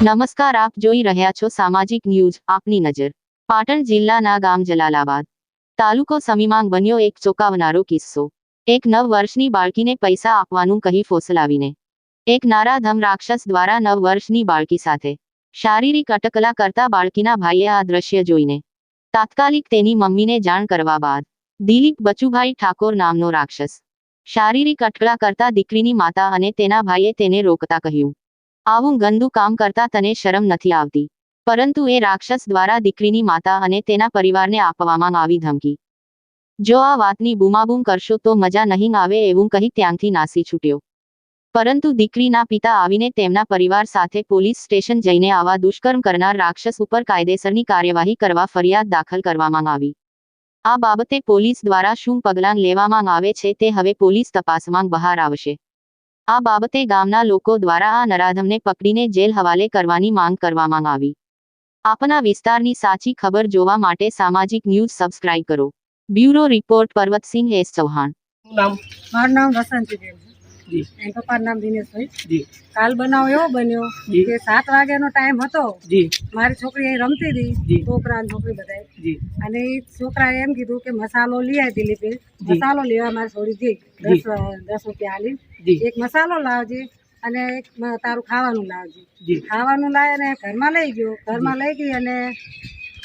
નમસ્કાર, આપ જોઈ રહ્યા છો સામાજિક ન્યૂઝ, આપની નજર. પાટણ જિલ્લાના ગામ જલાલાબાદ તાલુકો સમીમાંગ બન્યો એક ચોંકાવનારો કિસ્સો. એક નવ વર્ષની બાળકીને પૈસા આપવાનું કહી ફોસલાવીને. એક નારાધમ રાક્ષસ દ્વારા નવ વર્ષની બાળકી સાથે. શારીરિક અટકલા કરતા બાળકીના ભાઈએ આ દ્રશ્ય જોઈને. તાત્કાલિક તેની મમ્મીને જાણ કરવા બાદ, દિલીપ બચુભાઈ ઠાકોર નામનો રાક્ષસ. શારીરિક અટકળા કરતા દીકરીની માતા અને તેના ભાઈએ તેને રોકતા કહ્યું. આવું ગંદુ કામ કરતા તને શરમ નથી આવતી. પરંતુ એ રાક્ષસ દ્વારા દીકરીની માતા અને તેના પરિવારને આપવામાં આવી ધમકી. જો આ વાતની બૂમાબૂમ કરશો તો મજા નહીં આવે એવું કહી ત્યાંથી નાસી છૂટ્યો. પરંતુ દીકરીના પિતા આવીને તેમના પરિવાર સાથે પોલીસ સ્ટેશન જઈને આવા દુષ્કર્મ કરનાર રાક્ષસ ઉપર કાયદેસરની કાર્યવાહી કરવા ફરિયાદ દાખલ કરવામાં આવી. આ બાબતે પોલીસ દ્વારા શું પગલાં લેવામાં આવે છે તે હવે પોલીસ તપાસમાં બહાર આવશે. આ બાબતે ગામના લોકો દ્વારા આ નરાધમને પકડીને જેલ હવાલે કરવાની માંગ કરવામાં આવી. આપના વિસ્તારની સાચી ખબર જોવા માટે સામાજિક ન્યૂઝ સબસ્ક્રાઇબ કરો. Bureau report Parvatsinh S Chauhan. મારું નામ વસંતીબેન એમ પપ્પાનું નામ દિનેશભાઈ જી. કાલ બનાવ એવો બન્યો. કે સાત વાગ્યાનો ટાઈમ હતો. જી. મારી છોકરી અહીં રમતી હતી. છોકરા અને છોકરી બધાએ જી. અને એ છોકરાએ એમ કીધું કે મસાલો લઈ આવી દિલીપે મસાલો લેવા મારી છોડી ગઈ દસ દસ રૂપિયા આલી. એક મસાલો લાવજે અને એક તારું ખાવાનું લાવજે. ખાવાનું લાવી અને ઘરમાં લઈ ગયો. ઘરમાં લઈ ગઈ અને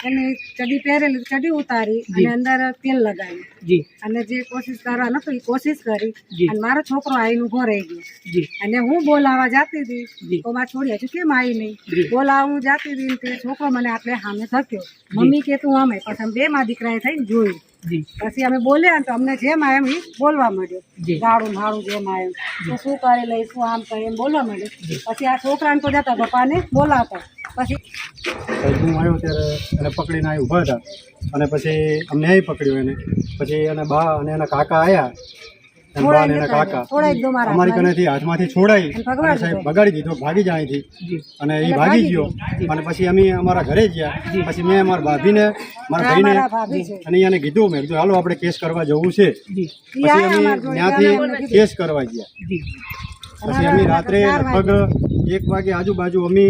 એની ચડી પહેરેલી ચડી ઉતારી અને અંદર તેલ લગાવ્યું અને જે કોશિશ કરવા નતું એ કોશિશ કરી. અને મારો છોકરો આવીને ઊભો રહી ગયો. અને હું બોલાવા જાતી હતી તો મારી છોડી હજુ કેમ આવી નહીં? બોલાવા હું જાતી હતી તે છોકરો મને આપણે સામે થક્યો મમ્મી કે તું અમે પછી બે માં દીકરાએ થઈને જોયું. પછી અમે બોલ્યા તો અમને જેમ એમ ઈ બોલવા માંડ્યો. ગાળું માળું જેમ. તો શું કરી લઈશું આમ કરે એમ બોલવા માંડ્યો. પછી આ છોકરાને તો જતા પપ્પાને બોલાવતા. પછી. હું આવ્યો ત્યારે એને પકડીને અહીં ઊભા હતા. અને પછી અમને અહીં પકડ્યું એને. પછી એના બા અને એના કાકા આવ્યા અમારી કનેથી હાથમાંથી છોડાઈ સાહેબ બગાડી દીધો ભાગી જાય અહીંથી. અને એ ભાગી ગયો. અને પછી અમે અમારા ઘરે ગયા. પછી મેં અમારા ભાભીને મારા ભાઈને અને એને કીધું મેં કીધું હાલો આપણે કેસ કરવા જવું છે. પછી અમે ત્યાંથી કેસ કરવા ગયા. પછી અમે રાત્રે લગભગ એક વાગે આજુબાજુ અમે